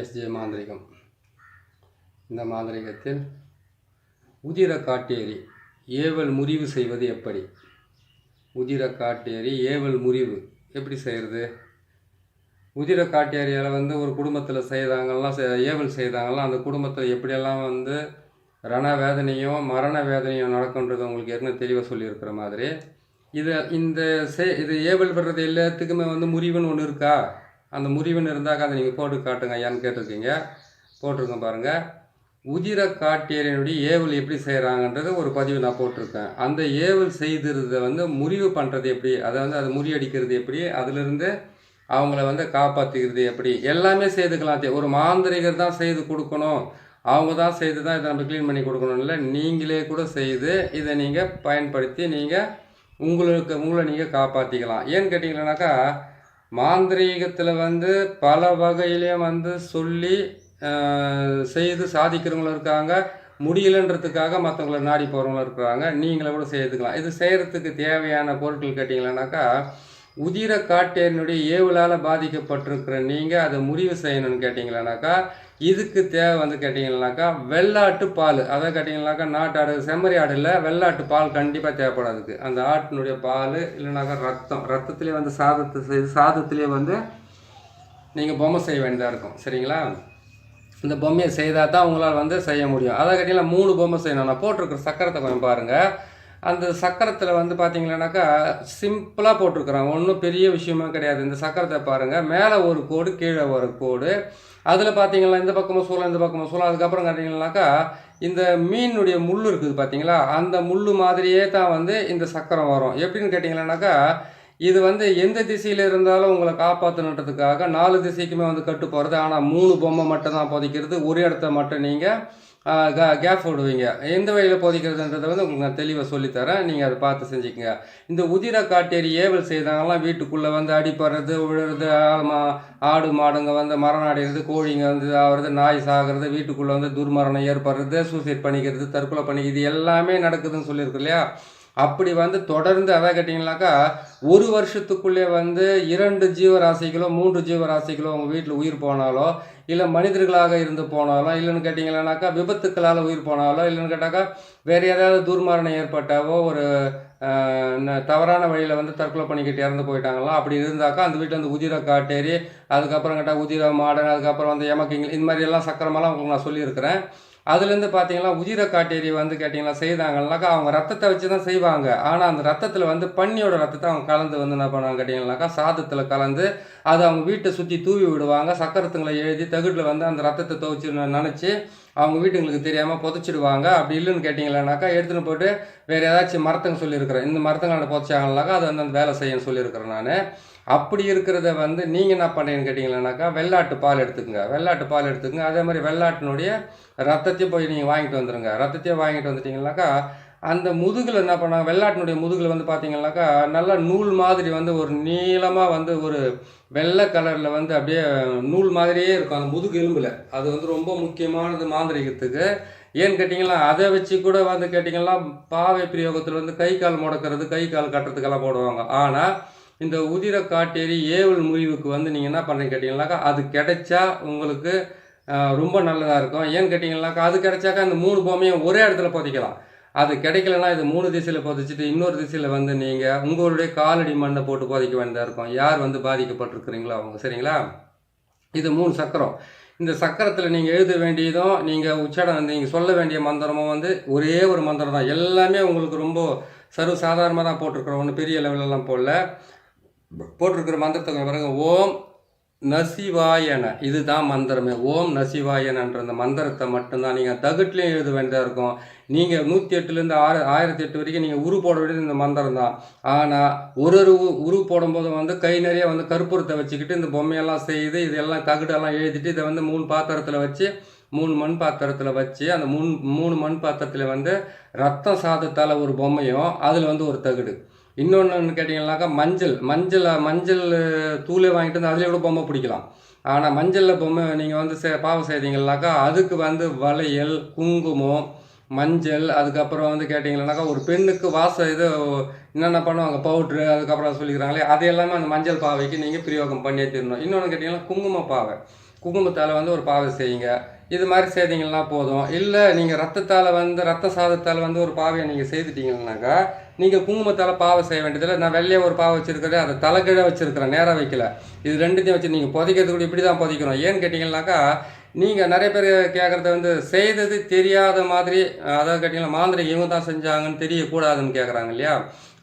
SJ மாந்திரிகம். இந்த மாந்திரிகத்தில் உதிர காட்டேரி ஏவல் முறிவு செய்வது எப்படி? உதிர காட்டேரி ஏவல் முறிவு எப்படி செய்கிறது உதிர காட்டேரியால் வந்து ஒரு குடும்பத்தில் செய்தாங்கலாம் ஏவல் செய்தாங்கலாம் அந்த குடும்பத்தில் எப்படியெல்லாம் வந்து ரண வேதனையும் மரண வேதனையும் நடக்குன்றது உங்களுக்கு ஏற்கனவே தெளிவாக சொல்லியிருக்கிற மாதிரி இதை இந்த சே இது ஏவல் விடுறது எல்லாத்துக்குமே வந்து முறிவுன்னு ஒன்று இருக்கா? அந்த முறிவுன்னு இருந்தாக்க அதை நீங்கள் போட்டு காட்டுங்க ஐயான்னு கேட்டிருக்கீங்க. போட்டிருக்கேன் பாருங்கள் உதிர காட்டேரியனுடைய ஏவல் எப்படி செய்கிறாங்கன்றது ஒரு பதிவு நான் போட்டிருக்கேன். அந்த ஏவல் செய்திருந்த வந்து முறிவு பண்ணுறது எப்படி அதை வந்து அது முறியடிக்கிறது எப்படி அதிலிருந்து அவங்கள வந்து காப்பாற்றிக்கிறது எப்படி எல்லாமே செய்துக்கலாம் தே- ஒரு மாந்திரிகர் தான் செய்து கொடுக்கணும். அவங்க தான் செய்து தான் இதை நம்ம க்ளீன் பண்ணி கொடுக்கணும் இல்லை நீங்களே கூட செய்து இதை நீங்கள் பயன்படுத்தி நீங்கள் உங்களுக்கு உங்களை நீங்கள் காப்பாற்றிக்கலாம் ஏன்னு கேட்டிங்கன்னாக்கா மாந்திரீகத்தில் வந்து பல வகையிலையும் வந்து சொல்லி செய்து சாதிக்கிறவங்களும் இருக்காங்க. முடியலன்றதுக்காக மற்றவங்கள நாடி போகிறவங்களும் இருக்கிறாங்க நீங்களும் கூட செய்துக்கலாம். இது செய்கிறதுக்கு தேவையான பொருட்கள் கேட்டிங்களானாக்கா உதிர காட்டேரினுடைய ஏவலால் பாதிக்கப்பட்டிருக்கிற நீங்கள் அதை முடிவு செய்யணும்னு கேட்டிங்களானாக்கா இதுக்கு தேவை வந்து கேட்டிங்கன்னாக்கா வெள்ளாட்டு பால். அதை கேட்டிங்கனாக்கா நாட்டாடு செம்மறி ஆடு இல்லை வெள்ளாட்டு பால் கண்டிப்பாக தேவைப்படாதுக்கு. அந்த ஆட்டினுடைய பால் இல்லைனாக்கா ரத்தம். ரத்தத்திலே வந்து சாதத்தை செய்து சாதத்திலே வந்து நீங்கள் பொம்மை செய்ய வேண்டியதாக இருக்கும். சரிங்களா? இந்த பொம்மையை செய்தால் தான் உங்களால் வந்து செய்ய முடியும். அதை கேட்டிங்கன்னா மூணு பொம்மை செய்யணும். நான் போட்டிருக்கிற சக்கரத்தை கொஞ்சம் பாருங்கள் அந்த சக்கரத்தில் வந்து பார்த்தீங்கன்னாக்கா சிம்பிளாக போட்டிருக்கிறாங்க ஒன்றும் பெரிய விஷயமா கிடையாது. இந்த சக்கரத்தை பாருங்கள் மேலே ஒரு கோடு கீழே ஒரு கோடு. அதில் பார்த்தீங்களா இந்த பக்கமும் சூழல் இந்த பக்கமும் சூழல் அதுக்கப்புறம் கேட்டிங்கன்னாக்கா இந்த மீனுடைய முள் இருக்குது பார்த்தீங்களா அந்த முள் மாதிரியே தான் வந்து இந்த சக்கரம் வரும். எப்படின்னு கேட்டிங்கன்னாக்கா இது வந்து எந்த திசையில் இருந்தாலும் உங்களை காப்பாற்றணுன்றதுக்காக நாலு திசைக்குமே வந்து கட்டு போகிறது ஆனால் மூணு பொம்மை மட்டும் தான் புதைக்கிறது. ஒரு இடத்த மட்டும் நீங்கள் கேப் விடுவீங்க எந்த வழியில் போதிக்கிறதுன்றதை வந்து உங்களுக்கு நான் தெளிவாக சொல்லித்தரேன். நீங்கள் அதை பார்த்து செஞ்சுக்கங்க. இந்த உதிர காட்டேரி ஏவல் செய்தாங்கலாம் வீட்டுக்குள்ளே வந்து அடிப்படுறது விழுறது மா ஆடு மாடுங்க வந்து மரணம் அடைகிறது கோழிங்க வந்து ஆகிறது நாய் சாகிறது வீட்டுக்குள்ளே வந்து துர்மரணம் ஏற்படுறது சூசைட் பண்ணிக்கிறது தற்கொலை பண்ணிக்கிறது எல்லாமே நடக்குதுன்னு சொல்லியிருக்கு இல்லையா? அப்படி வந்து தொடர்ந்து அதை கேட்டிங்கனாக்கா ஒரு வருஷத்துக்குள்ளே வந்து இரண்டு ஜீவராசிகளோ மூன்று ஜீவராசிகளோ உங்கள் வீட்டில் உயிர் போனாலோ இல்லை மனிதர்களாக இருந்து போனாலோ இல்லைன்னு கேட்டிங்கன்னாக்கா விபத்துக்களால் உயிர் போனாலோ இல்லைன்னு கேட்டாக்கா வேறு ஏதாவது துர்மரணம் ஏற்பட்டாவோ ஒரு தவறான வழியில் வந்து தற்கொலை பண்ணிக்கிட்டு இறந்து போயிட்டாங்களோ அப்படி இருந்தாக்கா அந்த வீட்டில் வந்து உதிர காட்டேரி அதுக்கப்புறம் கேட்டால் உதிர மாடன் அதுக்கப்புறம் வந்து எமக்கிங் இந்த மாதிரி எல்லாம் சக்கரமெல்லாம் உங்களுக்கு நான் சொல்லியிருக்கிறேன். அதுலேருந்து பார்த்தீங்கன்னா உதிர காட்டேரி வந்து கேட்டிங்கன்னா செய்தாங்கன்னாக்கா அவங்க ரத்தத்தை வச்சு தான் செய்வாங்க. ஆனால் அந்த ரத்தத்தில் வந்து பன்னியோட ரத்தத்தை அவங்க கலந்து வந்து என்ன பண்ணுவாங்க கேட்டிங்கன்னாக்கா சாதத்தில் கலந்து அதை அவங்க வீட்டை சுற்றி தூவி விடுவாங்க. சக்கரத்துங்களை எழுதி தகுடில் வந்து அந்த ரத்தத்தை துவைச்சு நினச்சி அவங்க வீட்டுங்களுக்கு தெரியாமல் புதைச்சிடுவாங்க. அப்படி இல்லைன்னு கேட்டிங்களானாக்கா எடுத்துன்னு போட்டு வேறு ஏதாச்சும் மரத்தங்க சொல்லியிருக்கிறேன். இந்த மரத்தங்களை புதைச்சாங்கனாக்கா அது வந்து அந்த வேலை செய்யணும்னு சொல்லியிருக்கிறேன் நான். அப்படி இருக்கிறத வந்து நீங்கள் என்ன பண்ணுறீங்கன்னு கேட்டிங்களானாக்கா வெள்ளாட்டு பால் எடுத்துக்கங்க. வெள்ளாட்டு பால் எடுத்துக்கங்க. அதே மாதிரி வெள்ளாட்டினுடைய ரத்தத்தையும் போய் நீங்கள் வாங்கிட்டு வந்துடுங்க ரத்தத்தையும் வாங்கிட்டு வந்துட்டிங்கனாக்கா அந்த முதுகில் என்ன பண்ணாங்க வெள்ளாட்டினுடைய முதுகில் வந்து பார்த்தீங்கன்னாக்கா நல்லா நூல் மாதிரி வந்து ஒரு நீளமாக வந்து ஒரு வெள்ளை கலரில் வந்து அப்படியே நூல் மாதிரியே இருக்கும். அந்த முதுகு எலும்பில். அது வந்து ரொம்ப முக்கியமானது மாந்திரிகத்துக்கு. ஏன்னு கேட்டிங்களா அதை வச்சு கூட வந்து கேட்டிங்கன்னா பாவை பிரயோகத்தில் வந்து கை கால் முடக்கிறது கை கால் கட்டுறதுக்கெல்லாம் போடுவாங்க. ஆனால் இந்த உதிர காட்டேரி ஏவல் முறிவுக்கு வந்து நீங்கள் என்ன பண்ணுறீங்க கேட்டிங்கன்னாக்கா அது கிடைச்சா உங்களுக்கு ரொம்ப நல்லதாக இருக்கும். ஏன்னு கேட்டிங்கனாக்கா அது கிடைச்சாக்கா இந்த மூணு பொம்மையும் ஒரே இடத்துல புதைக்கலாம். அது கிடைக்கலனா இது மூணு திசையில் புதைச்சிட்டு இன்னொரு திசையில் வந்து நீங்கள் உங்களுடைய காலடி மண்ணை போட்டு புதைக்க வேண்டியதாக இருக்கும். யார் வந்து பாதிக்கப்பட்டிருக்கிறீங்களோ அவங்க சரிங்களா? இது மூணு சக்கரம். இந்த சக்கரத்தில் நீங்கள் எழுத வேண்டியதும் நீங்கள் உச்சடம் நீங்கள் சொல்ல வேண்டிய மந்திரமும் வந்து ஒரே ஒரு மந்திரம் தான் எல்லாமே உங்களுக்கு ரொம்ப சர்வ சாதாரணமாக தான் போட்டிருக்கிறோம். ஒன்றும் பெரிய லெவலெல்லாம் போடல. போட்டிருக்கிற மந்திரத்தை பாருங்க. ஓம் நசிவாயன. இதுதான் மந்திரமே. ஓம் நசிவாயனன்ற அந்த மந்திரத்தை மட்டும்தான் நீங்கள் தகுட்லேயும் எழுத வேண்டியதாக இருக்கும். நீங்கள் நூற்றி எட்டுலேருந்து ஆறு ஆயிரத்தி எட்டு வரைக்கும் நீங்கள் உரு போட வேண்டியது இந்த மந்திரம் தான் ஆனால் ஒரு ஒரு உரு போடும்போது வந்து கை நிறைய வந்து கற்பூரத்தை வச்சுக்கிட்டு இந்த பொம்மையெல்லாம் செய்து இதெல்லாம் தகுடெல்லாம் எழுதிட்டு இதை வந்து மூணு பாத்திரத்தில் வச்சு மூணு மண் பாத்திரத்தில் வச்சு அந்த மூணு மூணு மண் பாத்திரத்தில் வந்து ரத்தம் சாதத்தால் ஒரு பொம்மையும் அதில் வந்து ஒரு தகுடு. இன்னொன்று கேட்டிங்கன்னாக்கா மஞ்சள். மஞ்சள் மஞ்சள் தூளே வாங்கிட்டு வந்து அதிலே கூட பொம்மை பிடிக்கலாம். ஆனால் மஞ்சளில் பொம்மை நீங்கள் வந்து சே பாவம் செய்தீங்கன்னாக்கா அதுக்கு வந்து வளையல் குங்குமம் மஞ்சள் அதுக்கப்புறம் வந்து கேட்டிங்கன்னாக்கா ஒரு பெண்ணுக்கு வாசம் இது என்னென்ன பண்ணுவாங்க பவுட்ரு அதுக்கப்புறம் சொல்லிக்கிறாங்களே அது எல்லாமே அந்த மஞ்சள் பாவைக்கு நீங்கள் பிரயோகம் பண்ணியே தரணும். இன்னொன்று கேட்டிங்கன்னா குங்கும பாவை. குங்குமத்தால் வந்து ஒரு பாவை செய்யுங்க. இது மாதிரி செய்தீங்கன்னா போதும். இல்லை நீங்கள் ரத்தத்தால் வந்து ரத்த சாதத்தால் வந்து ஒரு பாவையை நீங்கள் செய்துட்டீங்கன்னாக்கா நீங்கள் குங்குமத்தால் பாவை செய்ய வேண்டியதில்லை. நான் வெளியே ஒரு பாவை வச்சுருக்கிறேன் அதை தலைக்கீழே வச்சுருக்கிறேன் நேராக வைக்கல. இது ரெண்டுத்தையும் வச்சு நீங்கள் புதைக்கிறது கூட இப்படி தான் புதைக்கணும். ஏன்னு கேட்டிங்கன்னாக்கா நீங்கள் நிறைய பேர் கேட்குறத வந்து செய்தது தெரியாத மாதிரி அதாவது கேட்டிங்கன்னா மாந்திரிகம் இவங்க தான் செஞ்சாங்கன்னு தெரியக்கூடாதுன்னு கேட்குறாங்க இல்லையா?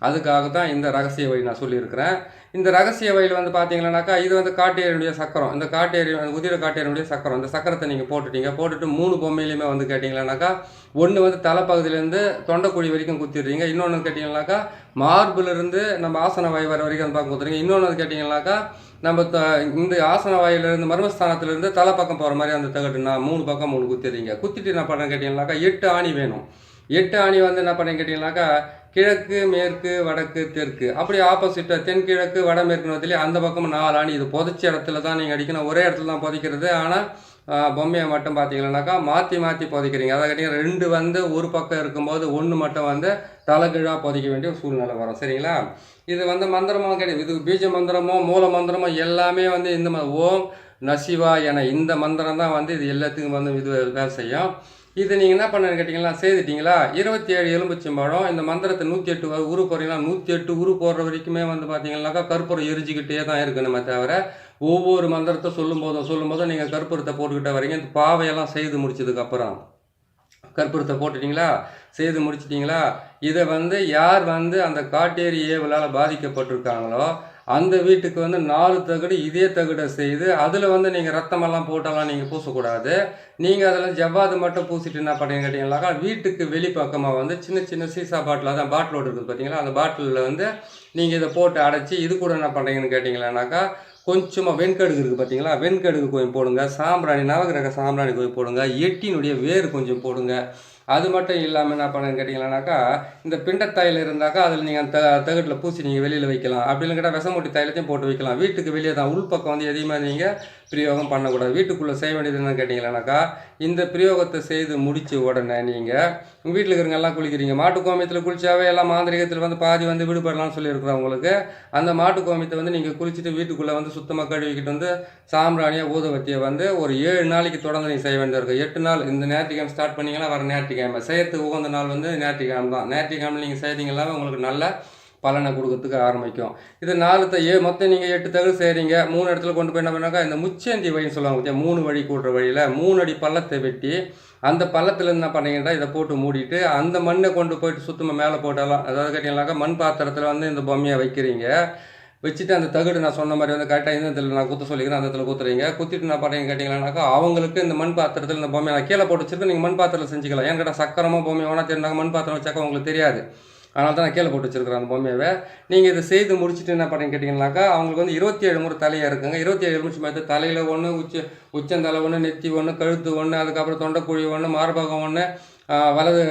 அதுக்காக தான் இந்த ரகசிய வழி நான் சொல்லியிருக்கிறேன். இந்த ரகசிய வயல் வந்து பார்த்தீங்கன்னாக்கா இது வந்து காட்டேரியனுடைய சக்கரம். இந்த காட்டேரி உதிர காட்டேரியனுடைய சக்கரம். இந்த சக்கரத்தை நீங்கள் போட்டுட்டீங்க. போட்டுட்டு மூணு பொம்மையிலையுமே வந்து கேட்டிங்களானாக்கா ஒன்று வந்து தலைப்பகுதியிலேருந்து தொண்டைக்குழி வரைக்கும் குத்திடுறீங்க. இன்னொன்று கேட்டிங்கனாக்கா மார்பிலிருந்து நம்ம ஆசன வாய் வர வரைக்கும் அந்த பக்கம் குத்துறீங்க. இன்னொன்று கேட்டிங்கனாக்கா நம்ம த இந்த ஆசன வாயிலிருந்து மர்மஸ்தானத்திலிருந்து தலை பக்கம் போகிற மாதிரி அந்த தகட்டு நான் மூணு பக்கம் மூணு குத்திடுறீங்க. குத்திட்டு என்ன பண்ணுறேன் கேட்டிங்கனாக்கா எட்டு ஆணி வேணும். எட்டு ஆணி வந்து என்ன பண்ணேன் கேட்டிங்கனாக்கா கிழக்கு மேற்கு வடக்கு தெற்கு. அப்படி ஆப்போசிட்டாக தென்கிழக்கு வடமேற்கு நோத்திலே அந்த பக்கம் நாலு அணி. இது புதைச்ச இடத்துல தான் நீங்கள் அடிக்கணும். ஒரே இடத்துல தான் புதைக்கிறது. ஆனால் பொம்மையை மட்டும் பார்த்தீங்கன்னாக்கா மாற்றி மாற்றி புதைக்கிறீங்க. அதை கேட்டிங்கன்னா ரெண்டு வந்து ஒரு பக்கம் இருக்கும்போது ஒன்று மட்டும் வந்து தலைகீழாக புதைக்க வேண்டிய சூழ்நிலை வரும். சரிங்களா? இது வந்து மந்திரமும் கிடையாது. இது பீஜ மந்திரமோ மூல மந்திரமோ எல்லாமே வந்து இந்த ஓம் நசிவா என இந்த மந்திரம் தான் வந்து இது எல்லாத்துக்கும் வந்து இது வேலை செய்யும். இது நீங்கள் என்ன பண்ணு கேட்டிங்களா? செய்துட்டிங்களா? இருபத்தி ஏழு எலும்புச்சம்பழம் இந்த மந்திரத்தை நூற்றி எட்டு வ- உரு போகிறீங்களா நூற்றி எட்டு உரு போடுற வரைக்குமே வந்து பார்த்தீங்கன்னாக்கா கற்பூரம் எரிஞ்சிக்கிட்டே தான் இருக்கணுமே தவிர ஒவ்வொரு மந்திரத்தை சொல்லும் போதும் சொல்லும் போதும் நீங்கள் கற்பூரத்தை போட்டுக்கிட்டே வரீங்க. இந்த பாவையெல்லாம் செய்து முடிச்சதுக்கப்புறம் கற்பூரத்தை போட்டுட்டீங்களா? செய்து முடிச்சிட்டிங்களா? இதை வந்து யார் வந்து அந்த காட்டேரி ஏவலால் பாதிக்கப்பட்டிருக்காங்களோ அந்த வீட்டுக்கு வந்து நாலு தகடு இதே தகடை செய்து அதில் வந்து நீங்கள் ரத்தமெல்லாம் போட்டெல்லாம் நீங்கள் பூசக்கூடாது. நீங்கள் அதில் ஜவ்வாது மட்டும் பூசிட்டு என்ன பண்ணுறீங்க கேட்டிங்கனாக்கா வீட்டுக்கு வெளிப்பக்கமாக வந்து சின்ன சின்ன சீசா பாட்டில் தான் பாட்டிலோடு இருக்குது பார்த்தீங்களா அந்த பாட்டிலில் வந்து நீங்கள் இதை போட்டு அடைச்சி இது கூட என்ன பண்ணுறீங்கன்னு கேட்டிங்களானாக்கா கொஞ்சமாக வெண்கடுகு இருக்குது பார்த்தீங்களா வெண்கடுகு கொஞ்சம் போடுங்க சாம்பிராணி நவகிரக சாம்பிராணி கொஞ்சம் போடுங்க எட்டினுடைய வேர் கொஞ்சம் போடுங்க. அது மட்டும் இல்லாமல் என்ன பண்ணுன்னு கேட்டிங்களானாக்கா இந்த பிண்டத்தாயில் இருந்தாக்கா அதில் நீங்கள் அந்த தகட்டில் பூசி நீங்கள் வெளியில் வைக்கலாம். அப்படின்னு கேட்டால் விஷமூட்டி தைலத்தையும் போட்டு வைக்கலாம். வீட்டுக்கு வெளியே தான் உள்பக்கம் வந்து எதையுமே நீங்கள் பிரயோகம் பண்ணக்கூடாது. வீட்டுக்குள்ளே செய்ய வேண்டியது என்னன்னு கேட்டிங்களானாக்கா இந்த பிரயோகத்தை செய்து முடித்த உடனே நீங்கள் உங்கள் வீட்டில் இருக்கிறவங்க எல்லாம் குளிக்கிறீங்க. மாட்டு கோமியத்தில் குளிச்சாவே எல்லாம் மாந்திரிகத்தில் வந்து பாதி வந்து விடுபடலாம்னு சொல்லியிருக்கிறோம் உங்களுக்கு? அந்த மாட்டு கோமியத்தை வந்து நீங்கள் குளிச்சுட்டு வீட்டுக்குள்ளே வந்து சுத்தமாக கழுவிக்கிட்டு வந்து சாம்பிராணியாக ஊதுவத்தியை வந்து ஒரு ஏழு நாளைக்கு தொடர்ந்து நீங்கள் செய்ய வேண்டியது இருக்கும் எட்டு நாள் இந்த நேரத்துக்கு ஸ்டார்ட் பண்ணிங்கன்னா வர ஞாயிற்றுக்கிழமை செய்யறதுக்கு உகந்த நாள் வந்து ஞாயிற்றுக்கிழமை தான். ஞாயிற்றுக்கிழமை நீங்கள் செய்தீங்கன்னாவே உங்களுக்கு நல்ல பலனை கொடுக்கறதுக்கு ஆரம்பிக்கும். இது நாலு ஏ மொத்தம் நீங்கள் எட்டு தகவல் செய்கிறீங்க மூணு இடத்துல கொண்டு போய் என்ன பண்ணாக்கா இந்த முச்சேந்தி வழின்னு சொல்லுவாங்க பார்த்தியா மூணு வழி கூடுற வழியில் மூணு அடி பள்ளத்தை வெட்டி அந்த பள்ளத்தில் என்ன பண்ணீங்கன்னா இதை போட்டு மூடிட்டு அந்த மண்ணை கொண்டு போயிட்டு சுத்தமாக மேலே போட்டாலாம் அதாவது கேட்டிங்கனாக்கா மண் பாத்திரத்தில் வந்து இந்த பொம்மையை வைக்கிறீங்க. வச்சுட்டு அந்த தகடு நான் சொன்ன மாதிரி வந்து கரெக்டாக இந்த இடத்துல நான் குத்த சொல்லிக்கிறேன் அந்த இடத்துல குத்துறீங்க. குத்திட்டு நான் பண்ணுறீங்க கேட்டிங்களானாக்கா அவங்களுக்கு இந்த மண் பாத்திரத்தில் இந்த பொம்மையை நான் கீழே போட்டு வச்சிருக்கேன். நீங்கள் மண் பாத்திரத்தில் செஞ்சுக்கலாம். ஏன் கேட்டால் சக்கரமாக பொம்மை வேணா தெரிஞ்சாங்க மண் பாத்திரம் வச்சாக்கா உங்களுக்கு தெரியாது. அதனால தான் நான் கீழே போட்டு வச்சிருக்கிறேன் அந்த பொம்மையவை. நீங்கள் இதை செய்து முடிச்சுட்டு என்ன பண்ணுறீங்க கேட்டிங்கனாக்கா அவங்களுக்கு வந்து இருபத்தி ஏழு முறை தலையாக இருக்குங்க இருபத்தி ஏழு நிமிஷம் பார்த்து தலையில் ஒன்று உச்ச உச்சந்தலை ஒன்று நெத்தி ஒன்று கழுத்து ஒன்று அதுக்கப்புறம் தொண்டைக்குழி ஒன்று மார்பகம் ஒன்று வலது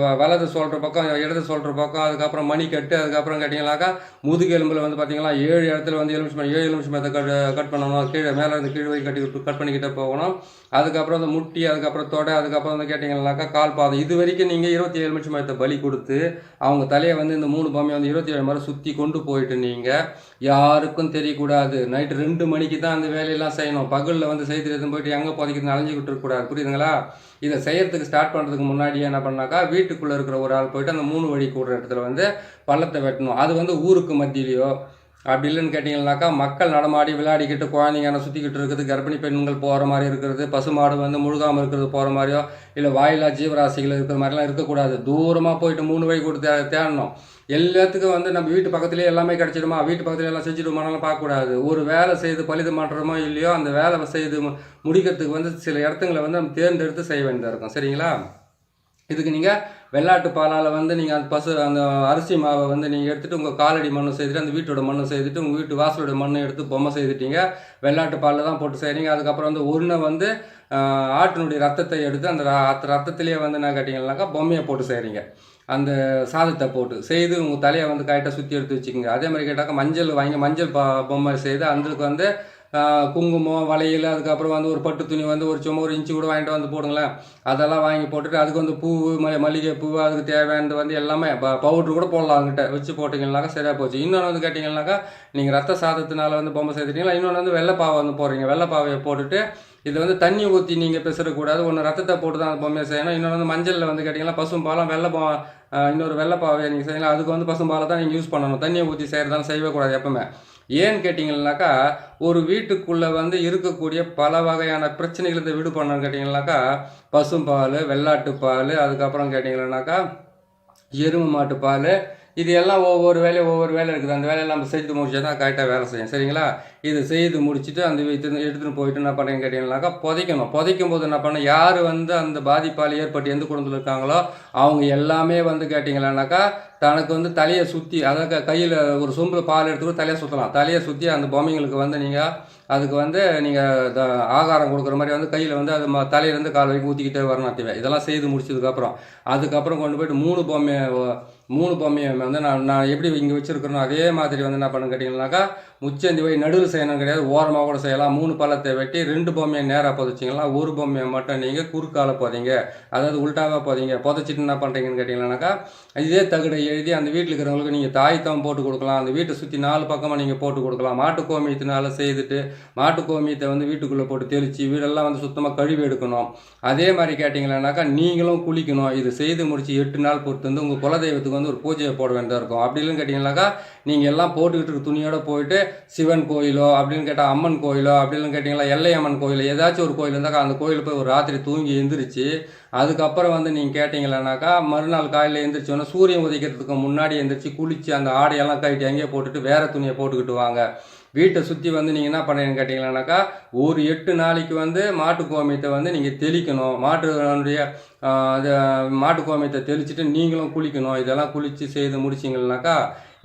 வ- வலது சொல்கிற பக்கம் இடது சொல்கிற பக்கம் அதுக்கப்புறம் மணிக்கட்டு அதுக்கப்புறம் கேட்டிங்கனாக்கா முதுகெலும்பில் வந்து பார்த்தீங்கன்னா ஏழு இடத்துல வந்து எலுமிச்சம் ஏழு எலுமிச்சம் கட் கட் பண்ணணும். கீழே மேலே இருந்து கீழே போய் கட்டி கட் பண்ணிக்கிட்டே போகணும். அதுக்கப்புறம் அந்த முட்டி அதுக்கப்புறம் தொடை அதுக்கப்புறம் வந்து கேட்டிங்கனாக்கா கால் பாதம். இது வரைக்கும் நீங்கள் இருபத்தி ஏழு நிமிஷம் மயத்தை பலி கொடுத்து அவங்க தலையை வந்து இந்த மூணு பொம்மையை வந்து இருபத்தி ஏழு மாதிரி சுற்றி கொண்டு போயிட்டு நீங்கள் யாருக்கும் தெரியக்கூடாது. நைட்டு ரெண்டு மணிக்கு தான் அந்த வேலையெல்லாம் செய்யணும். பகலில் வந்து செய்து எடுத்துன்னு போயிட்டு எங்கே புதைக்கிறது அலைஞ்சிக்கிட்டு இருக்கக்கூடாது. புரியுதுங்களா? இதை செய்கிறதுக்கு ஸ்டார்ட் பண்ணுறதுக்கு முன்னாடியே என்ன பண்ணாக்கா வீட்டுக்குள்ளே இருக்கிற ஒரு ஆள் போயிட்டு அந்த மூணு வழி கூடுற இடத்துல வந்து பள்ளத்தை வெட்டணும். அது வந்து ஊருக்கு மத்தியிலையோ அப்படி இல்லைன்னு கேட்டிங்கன்னாக்கா மக்கள் நடமாடி விளையாடிக்கிட்டு குழந்தைங்க என்ன சுற்றிக்கிட்டு இருக்குது கர்ப்பிணி பெண்கள் போகிற மாதிரி இருக்கிறது பசுமாடு வந்து முழுகாமல் இருக்கிறது போகிற மாதிரியோ இல்லை வாயிலா ஜீவராசிகள் இருக்கிற மாதிரிலாம் இருக்கக்கூடாது. தூரமாக போயிட்டு மூணு வழி கொடுத்து தே- தேடணும். எல்லாத்துக்கும் வந்து நம்ம வீட்டு பக்கத்துலேயே எல்லாமே கிடச்சிடுமா? வீட்டு பக்கத்துல எல்லாம் செஞ்சுடுமானாலும் பார்க்கக்கூடாது. ஒரு வேலை செய்து பழுது மாற்றமோ இல்லையோ அந்த வேலை செய்து முடிக்கிறதுக்கு வந்து சில இடத்துங்களை வந்து நம்ம தேர்ந்தெடுத்து செய்ய வேண்டியதாக இருக்கும். சரிங்களா? இதுக்கு நீங்கள் வெள்ளாட்டு பாலால் வந்து நீங்கள் அந்த பசு அந்த அரிசி மாவை வந்து நீங்கள் எடுத்துகிட்டு உங்கள் காலடி மண்ணை செய்துட்டு அந்த வீட்டோட மண்ணை செய்துட்டு உங்கள் வீட்டு வாசலோட மண்ணை எடுத்து பொம்மை செய்துட்டீங்க. வெள்ளாட்டு பாலில் தான் போட்டு செய்கிறீங்க அதுக்கப்புறம் வந்து ஒன்று வந்து ஆட்டினுடைய ரத்தத்தை எடுத்து அந்த ர- அந்த ரத்தத்திலேயே வந்து என்ன கேட்டிங்கன்னாக்கா பொம்மையை போட்டு செய்கிறீங்க அந்த சாதத்தை போட்டு செய்து உங்கள் தலையை வந்து கரெக்டாக சுற்றி எடுத்து வச்சுக்கோங்க. அதே மாதிரி கேட்டாக்கா மஞ்சள் வாங்கி மஞ்சள் பா பொம்மை செய்து அதுக்கு வந்து குங்குமம் வளையல் அதுக்கப்புறம் வந்து ஒரு பட்டு துணி வந்து ஒரு சும்மா ஒரு இன்ச்சு கூட வாங்கிட்டு வந்து போடுங்களேன். அதெல்லாம் வாங்கி போட்டுட்டு அதுக்கு வந்து பூ ம மல்லிகை பூ அதுக்கு தேவையானது வந்து எல்லாமே பவுட்ரு கூட போடலாம் அவங்ககிட்ட. வச்சு போட்டிங்கன்னாக்கா சரியாக போச்சு. இன்னொன்று வந்து கேட்டிங்கன்னாக்கா நீங்கள் ரத்த சாதத்தினால வந்து பொம்மை சேர்த்துட்டீங்களா இன்னொன்று வந்து வெள்ளைப்பாவை வந்து போடுறீங்க. வெள்ளைப்பாவையை போட்டுட்டு இது வந்து தண்ணி ஊற்றி நீங்கள் பெசரக்கூடாது ஒன்று ரத்தத்தை போட்டு தான் அந்த பொம்மையை செய்யணும். இன்னொன்று வந்து மஞ்சளில் வந்து கேட்டிங்கன்னா பசும்பாலம் வெள்ளை பா இன்னொரு வெள்ளைப்பாவை நீங்கள் செய்யலாம். அதுக்கு வந்து பசும்பாலை தான் நீங்கள் யூஸ் பண்ணணும். தண்ணியை ஊற்றி செய்கிறதாலும் செய்யவே கூடாது எப்பவுமே. ஏன்னு கேட்டிங்கனாக்கா ஒரு வீட்டுக்குள்ளே வந்து இருக்கக்கூடிய பல வகையான பிரச்சனைகளை விடு பண்ணணும்னு கேட்டிங்கன்னாக்கா பசும்பால் வெள்ளாட்டுப்பால் அதுக்கப்புறம் கேட்டிங்கன்னாக்கா எருமை மாட்டு பால் இது எல்லாம் ஒவ்வொரு வேலையும் ஒவ்வொரு வேலை இருக்குது. அந்த வேலையெல்லாம் நம்ம செய்து முடிச்சா தான் கரெக்டாக வேலை செய்யும் சரிங்களா? இது செய்து முடிச்சுட்டு அந்த எடுத்துன்னு எடுத்துன்னு போயிட்டு என்ன பண்ணுறீங்கன்னு கேட்டிங்கனாக்கா புதைக்கணும். புதைக்கும் போது என்ன பண்ண யார் வந்து அந்த பாதிப்பால் ஏற்பட்டு எந்த குடும்பத்தில் இருக்காங்களோ அவங்க எல்லாமே வந்து கேட்டிங்களானாக்கா தனக்கு வந்து தலையை சுற்றி அதாவது கையில் ஒரு சொம்பில் பால் எடுத்துக்கிட்டு தலையை சுற்றலாம் தலையை சுற்றி அந்த பொம்மைங்களுக்கு வந்து நீங்கள் அதுக்கு வந்து நீங்கள் ஆகாரம் கொடுக்குற மாதிரி வந்து கையில் வந்து அது ம- தலையிலேருந்து கால் வரைக்கும் ஊற்றிக்கிட்டே வரணும் தேவை இதெல்லாம் செய்து முடிச்சதுக்கப்புறம். அதுக்கப்புறம் கொண்டு போயிட்டு மூணு பொம்மை மூணு பொம்மையை வந்து நான் நான் எப்படி இங்கே வச்சுருக்கிறனோ அதே மாதிரி வந்து என்ன பண்ணுன்னு கேட்டிங்கனாக்கா முச்சந்தி போய் நடுவில் செய்யணும் கிடையாது. ஓரமாக கூட செய்யலாம். மூணு பள்ளத்தை வெட்டி ரெண்டு பொம்மையை நேராக புதைச்சிங்களா ஒரு பொம்மையை மட்டும் நீங்கள் குறுக்கால போதீங்க. அதாவது உல்டாவாக போதீங்க. புதைச்சிட்டு என்ன பண்ணுறீங்கன்னு கேட்டிங்கன்னாக்கா இதே தகுடை எழுதி அந்த வீட்டில் இருக்கிறவங்களுக்கு நீங்கள் தாய்த்தம் போட்டு கொடுக்கலாம். அந்த வீட்டை சுற்றி நாலு பக்கமாக நீங்கள் போட்டு கொடுக்கலாம். மாட்டு கோமியத்தினால செய்துட்டு மாட்டு கோமியத்தை வந்து வீட்டுக்குள்ளே போட்டு தெளித்து வீடெல்லாம் வந்து சுத்தமாக கழுவி எடுக்கணும். அதே மாதிரி கேட்டிங்களானாக்கா நீங்களும் குளிக்கணும். இது செய்து முடித்து எட்டு நாள் பொறுத்து வந்து உங்கள் குலதெய்வத்துக்கு வந்து ஒரு பூஜையை போட வேண்டியதாக இருக்கும். அப்படி இல்லைன்னு கேட்டிங்கனாக்கா நீங்கள் எல்லாம் போட்டுக்கிட்டு இருக்க துணியோட போயிட்டு சிவன் கோயிலோ அப்படின்னு கேட்டால் அம்மன் கோயிலோ அப்படின்னு கேட்டிங்களா எல்லையம்மன் கோயில் ஏதாச்சும் ஒரு கோயில் இருந்தாக்கா அந்த கோயில் போய் ஒரு ராத்திரி தூங்கி எழுந்திரிச்சு அதுக்கப்புறம் வந்து நீங்கள் கேட்டிங்களானாக்கா மறுநாள் காலையில் எழுந்திரிச்சோன்னா சூரியன் உதைக்கிறதுக்கு முன்னாடி எழுந்திரிச்சு குளித்து அந்த ஆடையெல்லாம் கழட்டி அங்கேயே போட்டுட்டு வேறு துணியை போட்டுக்கிட்டு வாங்க. வீட்டை சுற்றி வந்து நீங்கள் என்ன பண்ணுறீங்கன்னு கேட்டிங்களானாக்கா ஒரு எட்டு நாளைக்கு வந்து மாட்டு கோமியத்தை வந்து நீங்கள் தெளிக்கணும். மாட்டுடைய மாட்டு கோமியத்தை தெளிச்சுட்டு நீங்களும் குளிக்கணும். இதெல்லாம் குளித்து செய்து முடிச்சிங்கனாக்கா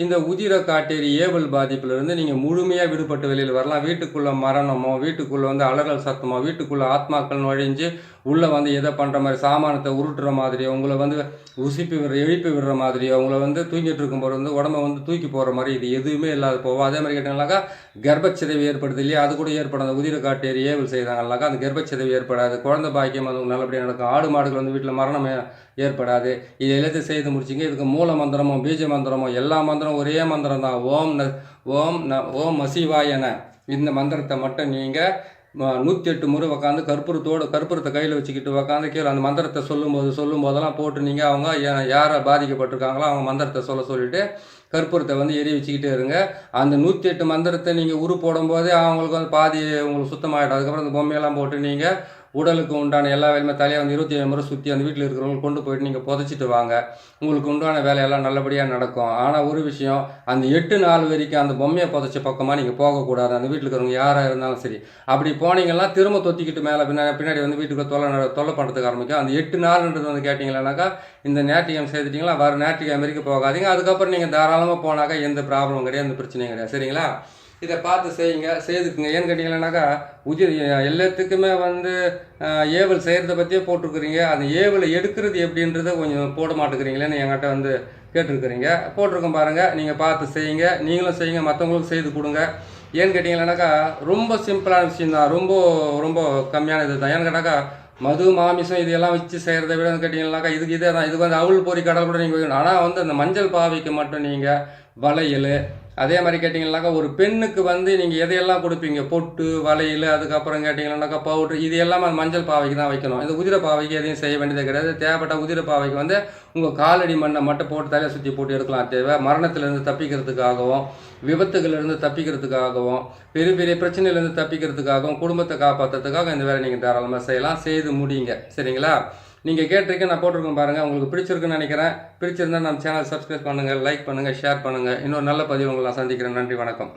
இந்த உதிர காட்டேரி ஏவல் பாதிப்புலேருந்து நீங்கள் முழுமையாக விடுபட்டு வெளியில் வரலாம். வீட்டுக்குள்ளே மரணமோ வீட்டுக்குள்ளே வந்து அலறல் சத்தமோ வீட்டுக்குள்ளே ஆத்மாக்கள் நுழைஞ்சு உள்ளே வந்து எதை பண்ணுற மாதிரி சாமானத்தை உருட்டுற மாதிரியோ உங்களை வந்து உசிப்பி விடுற எழுப்பி விடுற மாதிரியோ உங்களை வந்து தூங்கிட்டு இருக்கும்போது வந்து உடம்ப வந்து தூக்கி போகிற மாதிரி இது எதுவுமே இல்லாத போவோம் அதே மாதிரி கேட்டாங்கனாக்கா கர்ப்பச்சிதைவு ஏற்படுது இல்லையா? அது கூட ஏற்படாது. உதிர காட்டேரி ஏவல் செய்தாங்கனாக்கா அந்த கர்ப்பச்சிதைவு ஏற்படாது. குழந்தை பாக்கியம் அது நல்லபடியாக நடக்கும். ஆடு மாடுகள் வந்து வீட்டில் மரணம் ஏற்படாது. இது எல்லாத்தையும் செய்து முடிச்சிங்க. இதுக்கு மூல மந்திரமோ பீஜ மந்திரமோ எல்லா மந்திரம் ஒரே மந்திரம் தான் ஓம் ந ஓம் ந ஓம் மசிவாயன இந்த மந்திரத்தை மட்டும் நீங்கள் நூற்றி எட்டு முறை உக்காந்து கற்பூரத்தோடு கற்பூரத்தை கையில் வச்சுக்கிட்டு உக்காந்து கீழே அந்த மந்திரத்தை சொல்லும்போது சொல்லும் போதெல்லாம் போட்டு நீங்கள் அவங்க யாரை பாதிக்கப்பட்டிருக்காங்களோ அவங்க மந்திரத்தை சொல்ல சொல்லிட்டு கற்பூரத்தை வந்து எரிய வச்சுக்கிட்டே இருங்க. அந்த நூற்றி எட்டு மந்திரத்தை நீங்கள் உரு போடும்போதே அவங்களுக்கு வந்து பாதி உங்களுக்கு சுத்தமாகிடும் அதுக்கப்புறம் அந்த பொம்மையெல்லாம் போட்டு நீங்கள் உடலுக்கு உண்டான எல்லா வேலையுமே தலையை வந்து இருபத்தி ஏழு முறை சுற்றி அந்த வீட்டில் இருக்கிறவங்க கொண்டு போயிட்டு நீங்கள் புதைச்சிட்டு வாங்க. உங்களுக்கு உண்டான வேலையெல்லாம் நல்லபடியாக நடக்கும். ஆனால் ஒரு விஷயம் அந்த எட்டு நாள் வரைக்கும் அந்த பொம்மையை புதைச்ச பக்கமாக நீங்கள் போகக்கூடாது. அந்த வீட்டில் இருக்கிறவங்க யாராக இருந்தாலும் சரி. அப்படி போனீங்கன்னா திரும்ப தொத்திக்கிட்டு மேலே பின்னாடி பின்னாடி வந்து வீட்டுக்கு தொல்லை தொலை தொல்லை பண்ணுறதுக்கு ஆரம்பிக்கும். அந்த எட்டு நாள்ன்றது வந்து கேட்டிங்களானாக்கா இந்த ஞாயிற்றுக்கிழமை சேர்த்துட்டிங்களா வர ஞாயிற்றுக்கிழமை வரைக்கும் போகாதீங்க. அதுக்கப்புறம் நீங்கள் தாராளமாக போனாக்கா எந்த ப்ராப்ளமும் கிடையாது எந்த பிரச்சனையும் கிடையாது. சரிங்களா? இதை பார்த்து செய்யுங்க செய்துக்குங்க. ஏன்னு கேட்டிங்கன்னாக்கா உதிர் எல்லாத்துக்குமே வந்து ஏவல் செய்கிறத பற்றியே போட்டிருக்கிறீங்க. அந்த ஏவலை எடுக்கிறது எப்படின்றத கொஞ்சம் போட மாட்டேங்கிறீங்களேன்னு என்கிட்ட வந்து கேட்டிருக்கிறீங்க. போட்டிருக்கோம் பாருங்கள் நீங்கள் பார்த்து செய்யுங்க. நீங்களும் செய்யுங்க. மற்றவங்களுக்கும் செய்து கொடுங்க. ஏன்னு கேட்டிங்கன்னாக்கா ரொம்ப சிம்பிளான விஷயம் தான் ரொம்ப ரொம்ப கம்மியான இது தான் ஏன்னு கேட்டாக்கா மது மாமிசம் இதெல்லாம் வச்சு செய்கிறத விட கேட்டிங்கனாக்கா இதுக்கு இதே தான். இதுக்கு வந்து அவுள் பொறி கடல் கூட நீங்கள் ஆனால் வந்து அந்த மஞ்சள் பாவைக்கு மட்டும் நீங்கள் வளையல் அதே மாதிரி கேட்டிங்கன்னாக்கா ஒரு பெண்ணுக்கு வந்து நீங்கள் எதையெல்லாம் கொடுப்பீங்க? பொட்டு வளையல் அதுக்கப்புறம் கேட்டிங்கன்னாக்கா பவுட்ரு இது எல்லாமே அந்த மஞ்சள் பாவைக்கு தான் வைக்கணும். இந்த உதிர பாவைக்கு எதையும் செய்ய வேண்டியது கிடையாது. தேவைப்பட்ட உதிர பாவைக்கு வந்து உங்கள் காலடி மண்ணை மட்டும் போட்டு தலையை சுற்றி போட்டு எடுக்கலாம். தேவை. மரணத்திலேருந்து தப்பிக்கிறதுக்காகவும் விபத்துகளிலிருந்து தப்பிக்கிறதுக்காகவும் பெரிய பெரிய பிரச்சனையிலேருந்து தப்பிக்கிறதுக்காகவும் குடும்பத்தை காப்பாற்றுறதுக்காக இந்த வேலை நீங்கள் தாராளமாக செய்யலாம். செய்து முடியுங்க. சரிங்களா? நீங்கள் கேட்டிருக்க நான் போட்டிருக்கேன் பாருங்கள் உங்களுக்கு பிடிச்சிருக்குன்னு நினைக்கிறேன். பிடிச்சிருந்தால் நம்ம சேனல் சப்ஸ்கிரைப் பண்ணுங்கள் லைக் பண்ணுங்கள் ஷேர் பண்ணுங்கள் இன்னொரு நல்ல பதிவு உங்களை நான் சந்திக்கிறேன். நன்றி வணக்கம்.